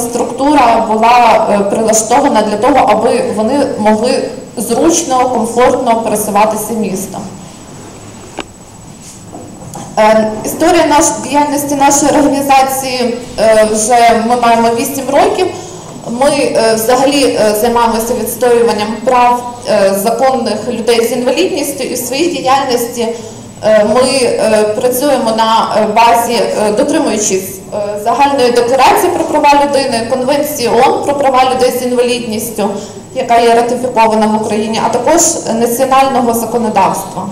Структура була е, прилаштована для того, аби вони могли зручно, комфортно пересуватися містом. Е, Історія наш, діяльності нашої організації е, вже ми маємо 8 років. Ми взагалі займаємося відстоюванням прав законних людей з інвалідністю і в своїй діяльності ми е, працюємо на е, базі, е, дотримуючись е, загальної декларації про права людини, Конвенції ООН про права людей з інвалідністю, яка є ратифікована в Україні, а також національного законодавства.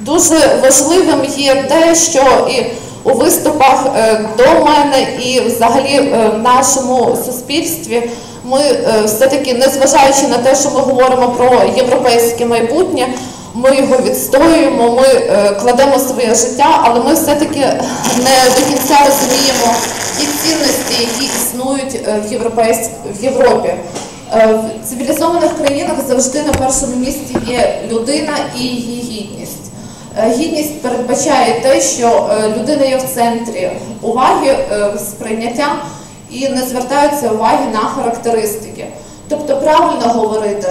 Дуже важливим є те, що і у виступах е, до мене, і взагалі е, в нашому суспільстві ми е, все-таки, незважаючи на те, що ми говоримо про європейське майбутнє, ми його відстоюємо, ми е, кладемо своє життя, але ми все-таки не до кінця розуміємо ті цінності, які існують е, в, Європі. Е, В цивілізованих країнах завжди на першому місці є людина і її гідність. Гідність передбачає те, що людина є в центрі уваги, сприйняття і не звертаються уваги на характеристики. Тобто правильно говорити,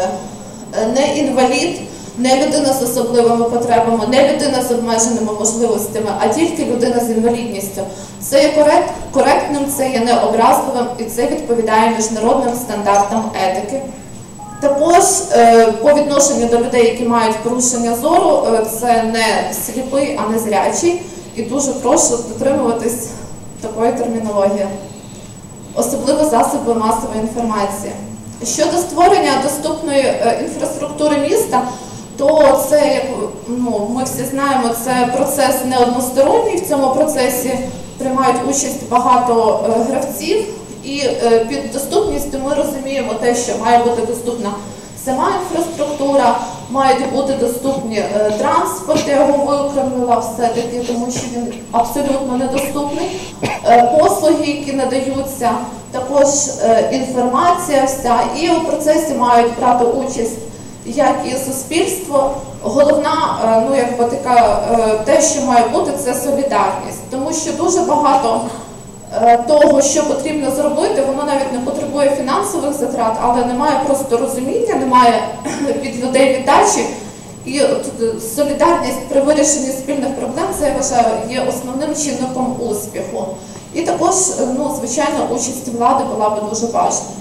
не інвалід, не людина з особливими потребами, не людина з обмеженими можливостями, а тільки людина з інвалідністю. Це є корект, коректним, це є необразливим і це відповідає міжнародним стандартам етики. Також е, по відношенню до людей, які мають порушення зору, е, це не сліпий, а не зрячий. І дуже прошу дотримуватись такої термінології, особливо засоби масової інформації. Щодо створення доступної е, інфраструктури міста, то це, як ну, ми всі знаємо, це процес не односторонній. В цьому процесі приймають участь багато е, гравців. І е, під доступністю ми розуміємо те, що має бути доступна сама інфраструктура, мають бути доступні е, транспорт, я його виокремила все-таки, тому що він абсолютно недоступний. Послуги, які надаються, також інформація вся, і у процесі мають брати участь як і суспільство. Головна, е, ну якби така, е, те, що має бути, це солідарність, тому що дуже багато е, того, що потрібно зробити, воно навіть не потребує фінансових затрат, але немає просто розуміння, немає від людей віддачі. І солідарність при вирішенні спільних проблем це я вважаю є основним чинником успіху. І також, ну звичайно, участь влади була би дуже важлива.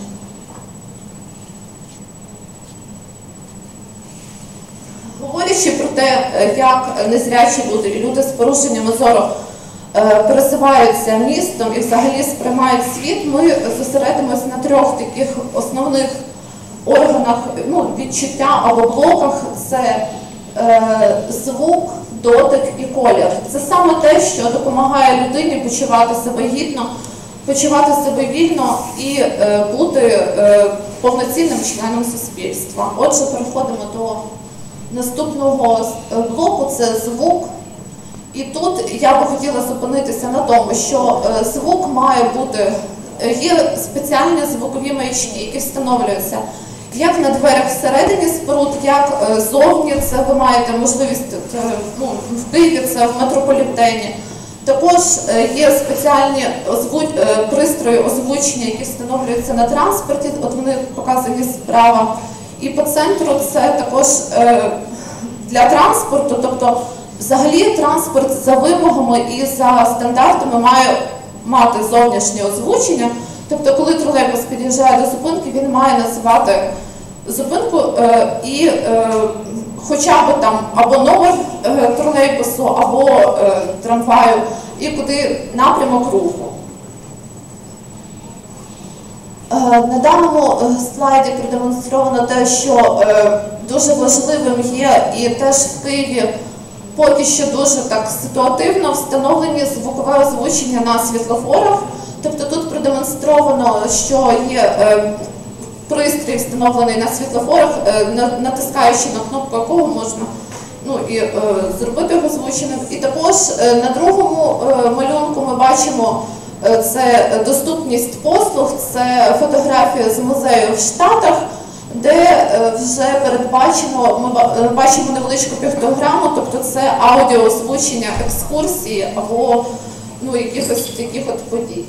Говорячи про те, як незрячі люди люди з порушеннями зору е, пересуваються містом і взагалі сприймають світ, ми зосередимось на трьох таких основних органах ну, відчуття або блоках: це е, звук, дотик і колір. Це саме те, що допомагає людині почувати себе гідно, почувати себе вільно і е, бути е, повноцінним членом суспільства. Отже, переходимо до наступного е, блоку це звук. І тут я би хотіла зупинитися на тому, що е, звук має бути, е, є спеціальні звукові маячки, які встановлюються як на дверях всередині споруд, як зовні. Це ви маєте можливість ну, в Києві, це в метрополітені. Також є спеціальні озву- е, пристрої озвучення, які встановлюються на транспорті. От вони показані справа. І по центру це також е, для транспорту, тобто взагалі транспорт за вимогами і за стандартами має мати зовнішнє озвучення. Тобто, коли тролейбус під'їжджає до зупинки, він має називати зупинку е, і е, хоча б там або номер тролейбусу, або трамваю, і куди напрямок руху. Е, На даному е, слайді продемонстровано те, що е, дуже важливим є, і теж в Києві поки що дуже так ситуативно встановлені звукове озвучення на світлофорах. Тобто тут продемонстровано, що є е, пристрій встановлений на світлофорах, е, натискаючи на кнопку якого можна ну, і, е, зробити його звученим. І також е, на другому е, малюнку ми бачимо е, це доступність послуг, це фотографія з музею в Штатах, де е, вже передбачено, ми е, бачимо невеличку піктограму, тобто це аудіоозвучення екскурсії або ну, якихось таких от подій.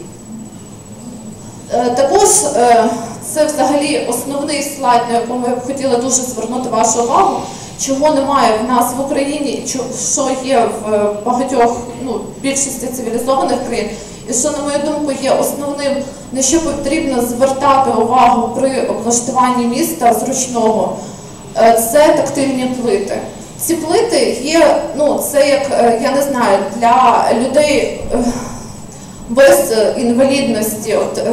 Е, Також е, це взагалі основний слайд, на якому я б хотіла дуже звернути вашу увагу, чого немає в нас в Україні, що є в е, багатьох ну, більшості цивілізованих країн, і що, на мою думку, є основним, на що потрібно звертати увагу при облаштуванні міста зручного, е, це тактильні плити. Ці плити є, ну це як е, я не знаю, для людей. е, без інвалідності. От,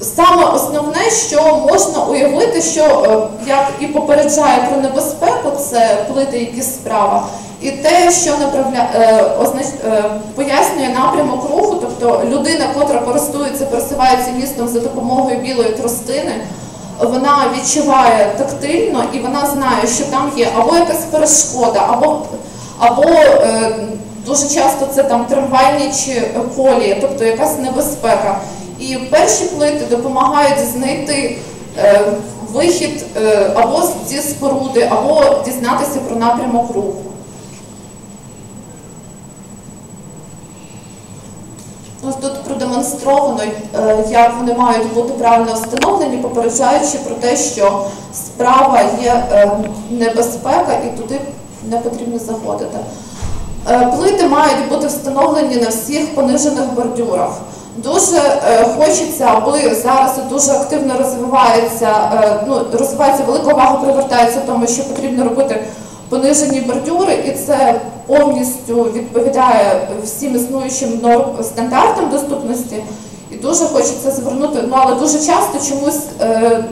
саме основне, що можна уявити, що як і попереджає про небезпеку, це плити якісь справа, і те, що направля, е, е, пояснює напрямок руху, тобто людина, котра користується, пересувається містом за допомогою білої тростини, вона відчуває тактильно і вона знає, що там є або якась перешкода, або, або е, дуже часто це там трамвайні чи колії, тобто якась небезпека. І перші плити допомагають знайти вихід або зі споруди, або дізнатися про напрямок руху. Тут продемонстровано, е, як вони мають бути правильно встановлені, попереджаючи про те, що справа є е, небезпека і туди не потрібно заходити. Е, Плити мають бути встановлені на всіх понижених бордюрах. Дуже хочеться, аби зараз дуже активно розвивається, ну, розвивається велика увага привертається тому, що потрібно робити понижені бордюри, і це повністю відповідає всім існуючим норм стандартам доступності. І дуже хочеться звернути, ну але дуже часто чомусь е,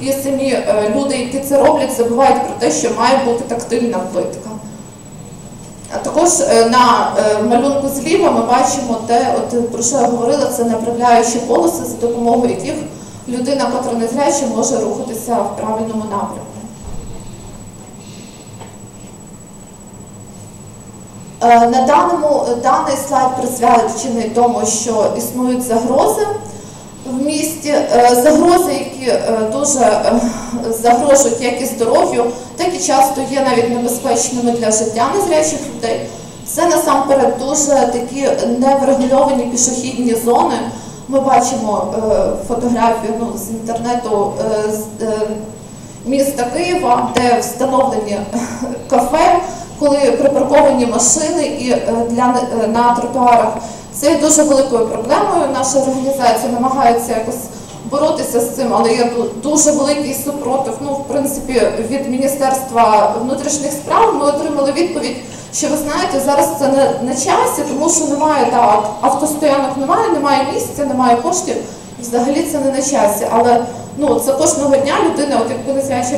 і самі е, люди, які це роблять, забувають про те, що має бути тактильна плитка. А також е, на е, малюнку зліва ми бачимо те, от, про що я говорила, це направляючі полоси, за допомогою яких людина, котра незряча, може рухатися в правильному напрямку. На даному даний слайд присвячений тому, що існують загрози в місті, Е, загрози, які е, дуже е, загрожують як і здоров'ю, так і часто є навіть небезпечними для життя незрячих людей. Це насамперед дуже такі неврегульовані пішохідні зони. Ми бачимо е, фотографію ну, з інтернету е, з, е, міста Києва, де встановлені кафе, коли припарковані машини і е, для е, на тротуарах. Це є дуже великою проблемою. Наша організація намагається якось боротися з цим, але є дуже великий супротив. Ну, в принципі, від Міністерства внутрішніх справ ми отримали відповідь, що ви знаєте, зараз це не на часі, тому що немає так, автостоянок немає, немає місця, немає коштів. Взагалі це не на часі. Але ну це кожного дня людина, от якби незряча